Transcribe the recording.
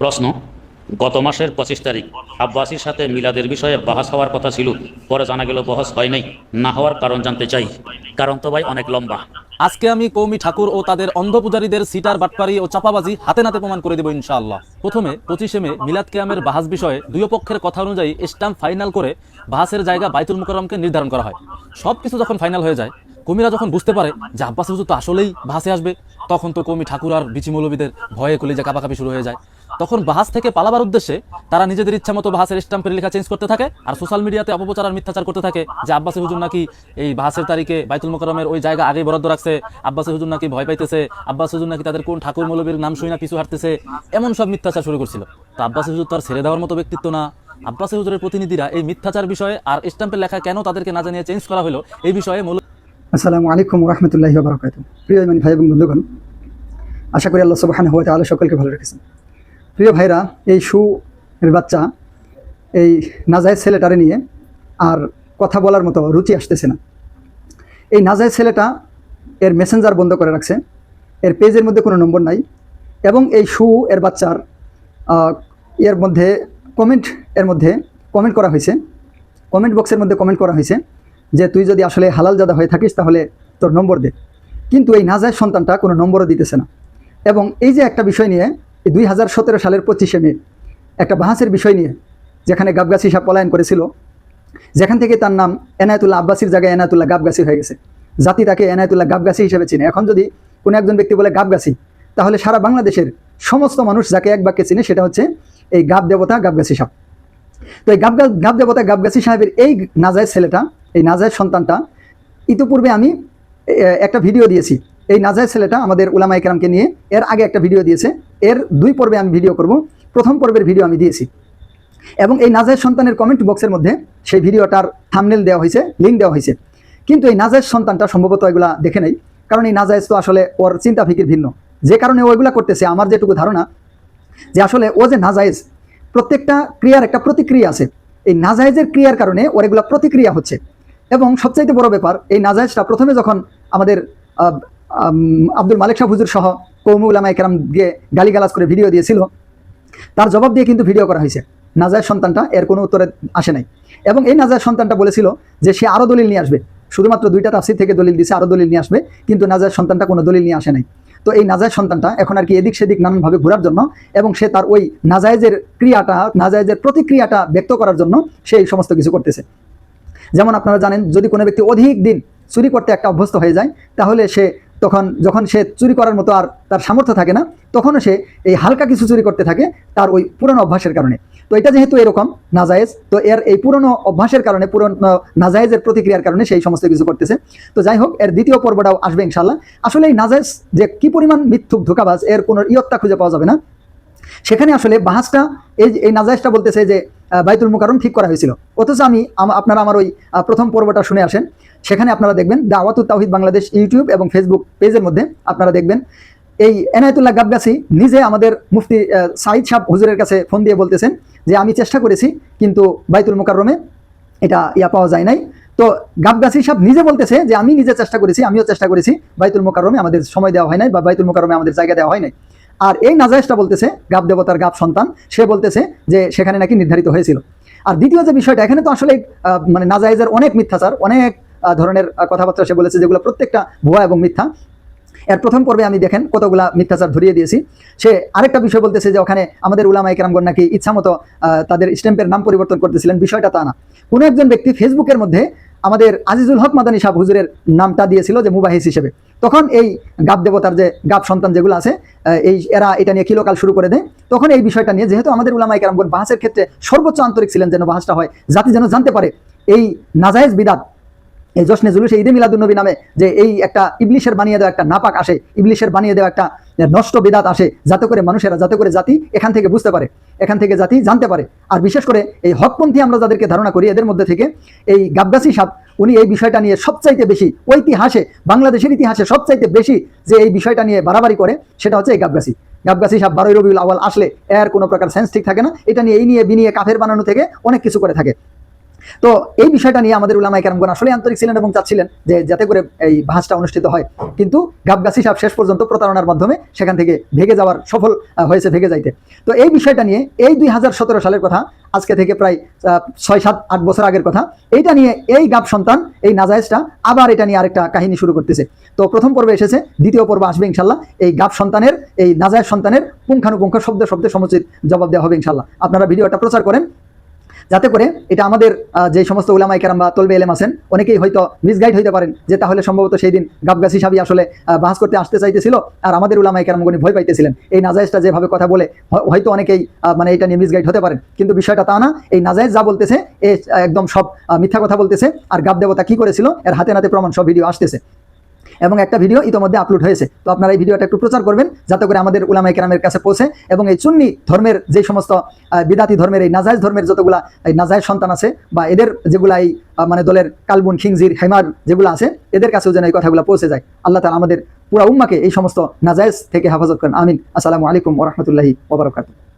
প্রশ্ন, গত মাসের পঁচিশ তারিখ আব্বাসির সাথে মিলাদের বিষয়ে বাহাস হওয়ার কথা ছিল, পরে জানা গেল বহস হয় নাই, না হওয়ার কারণ জানতে চাই, কারণ তো ভাই অনেক লম্বা। আজকে আমি কৌমি ঠাকুর ও তাদের অন্ধ পূজারীদের সিটার বাটপারি ও চাপাবাজি হাতে নাতে প্রমাণ করে দেব ইনশাআল্লাহ। প্রথমে, পঁচিশে মে মিলাদ কেয়ামের বাহাস বিষয়ে দুই পক্ষের কথা অনুযায়ী স্টাম্প ফাইনাল করে বাহাসের জায়গা বাইতুল মুকরমকে নির্ধারণ করা হয়। সব কিছু যখন ফাইনাল হয়ে যায় কমিরা যখন বুঝতে পারে যে আব্বাস হুজুর তো আসলেই বাহাসে আসবে, তখন তো কৌমি ঠাকুর আর বিচি মৌলবীদের ভয়ে কলিজা কাপাকাপি শুরু হয়ে যায়। তখন বাহাস থেকে পালাবার উদ্দেশ্যে তারা নিজেদের ইচ্ছা মতো বাহাসের স্টাম্পের লেখা চেঞ্জ করতে থাকে আর সোশ্যাল মিডিয়াতে অপপ্রচার আর মিথ্যাচার করতে থাকে যে আব্বাসে হুজুর নাকি এই বাহাসের তারিখে বাইতুল মোকরমের ওই জায়গা আগে বরাদ্দ রাখছে, আব্বাসে হুজুর নাকি ভয় পাইতেছে, আব্বাস হুজুর নাকি তাদের কোন ঠাকুর মৌলবীর নাম শুই না পিছু হাঁটতেছে, এমন সব মিথ্যাচার শুরু করছিল। তো আব্বাস হুজুর তো আর ছেড়ে দেওয়ার মতো ব্যক্তিত্ব না। আব্বাসে হুজুরের প্রতিনিধিরা এই মিথ্যাচার বিষয়ে আর স্টাম্পের লেখা কেন তাদেরকে না জানিয়ে চেঞ্জ করা হলো, এই বিষয়ে আসসালামু আলাইকুম রহমতুল্লাহি বারকাত প্রিয় ইমানি ভাই এবং বন্ধুগণ, আশা করি আল্লাহ সুবাহান হওয়া তাহলে সকলকে ভালো রেখেছেন। প্রিয় ভাইরা, এই সু এর বাচ্চা, এই নাজায়েজ ছেলেটারে নিয়ে আর কথা বলার মতো রুচি আসতেছে না। এই নাজায়েজ ছেলেটা এর মেসেঞ্জার বন্ধ করে রাখছে, এর পেজের মধ্যে কোনো নম্বর নাই, এবং এই সু এর বাচ্চার এর মধ্যে কমেন্ট এর মধ্যে কমেন্ট করা হয়েছে কমেন্ট বক্সের মধ্যে কমেন্ট করা হয়েছে। যে তুই যদি আসলে হালাল জাদা হয়ে থাকিস, তাহলে তোর নম্বর দে। কিন্তু এই নাজায়েজ সন্তানটা কোনো নম্বরও দিতেছে না। এবং এই যে একটা বিষয় নিয়ে, এই দুই হাজার সতেরো সালের পঁচিশে মে, একটা বাহাসের বিষয় নিয়ে যেখানে গাবগাছি সাহেব পলায়ন করেছিল, যেখান থেকে তার নাম এনায়তুল্লাহ আব্বাসির জায়গায় এনায়তুল্লাহ গাবগাছি হয়ে গেছে। জাতি তাকে এনায়তুল্লাহ গাবগাছি হিসেবে চিনে। এখন যদি কোনো একজন ব্যক্তি বলে গাবগাছি, তাহলে সারা বাংলাদেশের সমস্ত মানুষ যাকে এক বাক্যে চিনে, সেটা হচ্ছে এই গাব দেবতা গাবগাছি সাহেব। তো এই গাব গাব দেবতা গাবগাছি সাহেবের এই নাজায়েজ ছেলেটা এই নাজায়েজ সন্তানটা। ইতিপূর্বে আমি একটা ভিডিও দিয়েছি। এই নাজায়েজ ছেলেটা আমাদের উলামা একরামকে নিয়ে এর আগে একটা ভিডিও দিয়েছে। এর দুই পর্বে আমি ভিডিও করব। প্রথম পর্বের ভিডিও আমি দিয়েছি। এবং এই নাজায়েজ সন্তানের কমেন্ট বক্সের মধ্যে সেই ভিডিওটার থামনেল দেওয়া হয়েছে লিঙ্ক দেওয়া হয়েছে। কিন্তু এই নাজায়েজ সন্তানটা সম্ভবত এগুলা দেখে নেই। কারণ এই নাজায়েজ তো আসলে ওর চিন্তা ফিকির ভিন্ন। যে কারণে ও এগুলা করতেছে, আমার যেটুকু ধারণা, যে আসলে ও যে নাজায়েজ, প্রত্যেকটা ক্রিয়ার একটা প্রতিক্রিয়া আছে। এই নাজায়েজের ক্রিয়ার কারণে ওর এগুলা প্রতিক্রিয়া হচ্ছে। এবং সবচাইতে বড় ব্যাপার, এই নাজায়েজটা প্রথমে যখন আমাদের আব্দুল মালিক শাহ হুজুর সহ কৌমু উলামা একরাম গিয়ে গালিগালাজ করে ভিডিও দিয়েছিল, তার জবাব দিয়ে কিন্তু ভিডিও করা হয়েছে। নাজায়ের সন্তানটা এর কোনো উত্তরে আসে নাই। এবং এই নাজায়ের সন্তানটা বলেছিল যে সে আরও দলিল নিয়ে আসবে। শুধুমাত্র দুইটা তাফসির থেকে দলিল দিছে আরও দলিল নিয়ে আসবে, কিন্তু নাজায়ের সন্তানটা কোনো দলিল নিয়ে আসে নাই। তো এই নাজায়ের সন্তানটা এখন আর কি এদিক সেদিক নানানভাবে ঘোরার জন্য এবং সে তার ওই নাজায়েজের ক্রিয়াটা, নাজায়েজের প্রতিক্রিয়াটা ব্যক্ত করার জন্য সে এই সমস্ত কিছু করতেছে। যেমন আপনারা জানেন, যদি কোনো ব্যক্তি অধিক দিন চুরি করতে একটা অভ্যস্ত হয়ে যায়, তাহলে সে তখন, যখন সে চুরি করার মতো আর তার সামর্থ্য থাকে না, তখনও সে এই হালকা কিছু চুরি করতে থাকে তার ওই পুরনো অভ্যাসের কারণে। তো এটা যেহেতু এরকম, নাজায়েজ, তো এর এই পুরনো অভ্যাসের কারণে, পুরনো নাজায়েজের প্রতিক্রিয়ার কারণে সেই সমস্ত কিছু করতেছে। তো যাই হোক, এর দ্বিতীয় পর্বটাও আসবে ইনশাল্লাহ আসলে এই নাজায়েজ যে কি পরিমাণ মিথ্যুক, ধোকাবাজ, এর কোনো ইয়ত্তা খুঁজে পাওয়া যাবে না। সেখানে আসলে বাহাসটা, এই এই নাজায়েজটা বলতেছে যে বাইতুল মুকাররম ঠিক করা হয়েছিল। অথচ আমি আপনারা আমার ওই প্রথম পর্বটা শুনে আসেন। সেখানে আপনারা দেখবেন দাওয়াতুত তাওহিদ বাংলাদেশ ইউটিউব এবং ফেসবুক পেজের মধ্যে আপনারা দেখবেন, এই এনায়তুল্লাহ গাবগাছি নিজে আমাদের মুফতি সাইদ সাহ হুজুরের কাছে ফোন দিয়ে বলতেছেন যে, আমি চেষ্টা করেছি, কিন্তু বাইতুল মুকাররমে এটা ইয়া পাওয়া যায় নাই। তো গাবগাছি সাহেব নিজে বলতেছে যে, আমি নিজে চেষ্টা করেছি, আমিও চেষ্টা করেছি, বাইতুল মোকারমে আমাদের সময় দেওয়া হয় নাই বা বাইতুল মোকারমে আমাদের জায়গা দেওয়া হয় নাই। আর এই নাজায়েজটা বলতেছে গাব দেবতার গাব সন্তান, সে বলতেছে যে সেখানে নাকি নির্ধারিত হয়েছিল। আর দ্বিতীয় যে বিষয়টা, এখানে তো আসলে মানে নাজায়েজের অনেক মিথ্যাচার, অনেক ধরনের কথাবার্তা সে বলেছে যেগুলো প্রত্যেকটা ভুয়া এবং মিথ্যা। এর প্রথম পর্বে আমি দেখেন কতগুলা মিথ্যাচার ধরিয়ে দিয়েছি। সে আরেকটা বিষয় বলতেছে যে ওখানে আমাদের উলামা একরামগণ নাকি ইচ্ছামতো তাদের স্ট্যাম্পের নাম পরিবর্তন করতেছিলেন, বিষয়টা তা না। কোনো একজন ব্যক্তি ফেসবুকের মধ্যে আমাদের আজিজুল হক মাদানী সাহ হুজুরের নামটা দিয়েছিল যে মুবাহিস হিসেবে। তখন এই গাব দেবতার যে গাব সন্তান যেগুলো আছে এই এরা এটা নিয়ে কিলোকাল শুরু করে দেয়। তখন এই বিষয়টা নিয়ে যেহেতু আমাদের উলামা একরামগণ বাহাসের ক্ষেত্রে সর্বোচ্চ আন্তরিক ছিলেন যেন বাহাসটা হয়, জাতি যেন জানতে পারে, এই নাজায়েজ বিদাত, এই জশ্নে জুলুসে ঈদে মিলাদুন্নবী নামে যে এই একটা ইবলিশের বানিয়ে দেওয়া একটা নাপাক আসে, ইবলিশের বানিয়ে দেওয়া একটা নষ্ট বিদাত আসে, যাতে করে মানুষেরা, যাতে করে জাতি এখান থেকে বুঝতে পারে, এখান থেকে জাতি জানতে পারে। আর বিশেষ করে এই হকপন্থী আমরা যাদেরকে ধারণা করি, এদের মধ্যে থেকে এই গাবগাছি সাহ উনি এই বিষয়টা নিয়ে সবচাইতে বেশি, ঐতিহাসে, বাংলাদেশের ইতিহাসে সবচাইতে বেশি যে এই বিষয়টা নিয়ে বাড়াবাড়ি করে, সেটা হচ্ছে এই গাবগাছি গাবগাছি সাহেব বারোই রবিউল আওয়াল আসলে এর কোনো প্রকার সেন্স ঠিক থাকে না। এটা নিয়ে, এই নিয়ে বিনিয়ে কাফের বানানো থেকে অনেক কিছু করে থাকে। তো এই বিষয়টা নিয়ে আমাদের উলামাই কেরামগণ আসলে আন্তরিক ছিলেন এবং চাচ্ছিলেন যে যাতে করে এই বাহাসটা অনুষ্ঠিত হয়। কিন্তু গাবগাছি সাহেব শেষ পর্যন্ত প্রতারণার মাধ্যমে সেখান থেকে ভেগে যাওয়ার সফল হয়েছে ভেগে যাইতে। তো এই বিষয়টা নিয়ে এই দুই হাজার সতেরো সালের কথা, আজকে থেকে প্রায় ছয় সাত আট বছর আগের কথা, এইটা নিয়ে এই গাব সন্তান, এই নাজায়েজটা আবার এটা নিয়ে আরেকটা কাহিনী শুরু করতেছে। তো প্রথম পর্বে এসেছে, দ্বিতীয় পর্ব আসবে ইনশাল্লাহ এই গাব সন্তানের, এই নাজায়েজ সন্তানের পুঙ্খানুপুঙ্খ শব্দ শব্দে সমুচিত জবাব দেওয়া হবে ইনশাল্লাহ আপনারা ভিডিওটা প্রচার করেন যাতে করে এটা আমাদের যে সমস্ত উলামাই কেরাম বা তলবে এলেম আছেন, অনেকেই হয়তো মিসগাইড হইতে পারেন যে তাহলে সম্ভবত সেই দিন গাবগাছি সাবি আসলে বাহাস করতে আসতে চাইতেছিল আর আমাদের উলামাই কেরামগণি ভয় পাইতেছিলেন। এই নাজায়েজটা যেভাবে কথা বলে হয়তো অনেকেই মানে এটা নিয়ে মিসগাইড হতে পারেন। কিন্তু বিষয়টা তা না, এই নাজায়েজ যা বলতেছে, এ, একদম সব মিথ্যা কথা বলতেছে আর গাব দেবতা কি করেছিল, এর হাতে নাতে প্রমাণ সব ভিডিও আসতেছে। এবং একটা ভিডিও ইতোমধ্যে আপলোড হয়েছে। তো আপনারা এই ভিডিওটা একটু প্রচার করবেন, যাতে করে আমাদের উলামাই কেরামের কাছে পৌঁছে এবং এই চুন্নি ধর্মের যে সমস্ত বিদাতি ধর্মের, এই নাজায়জ ধর্মের যতগুলা, এই নাজায়জ সন্তান আছে বা এদের যেগুলা এই মানে দলের কালবুন, খিংজির, হেমার যেগুলো আছে, এদের কাছেও যেন এই কথাগুলো পৌঁছে যায়। আল্লাহ তালা আমাদের পুরা উম্মাকে এই সমস্ত নাজায়জ থেকে হেফাজত করেন। আমিন। আসসালামু আলাইকুম ওরহমতুল্লাহি ওবরাকাতুহ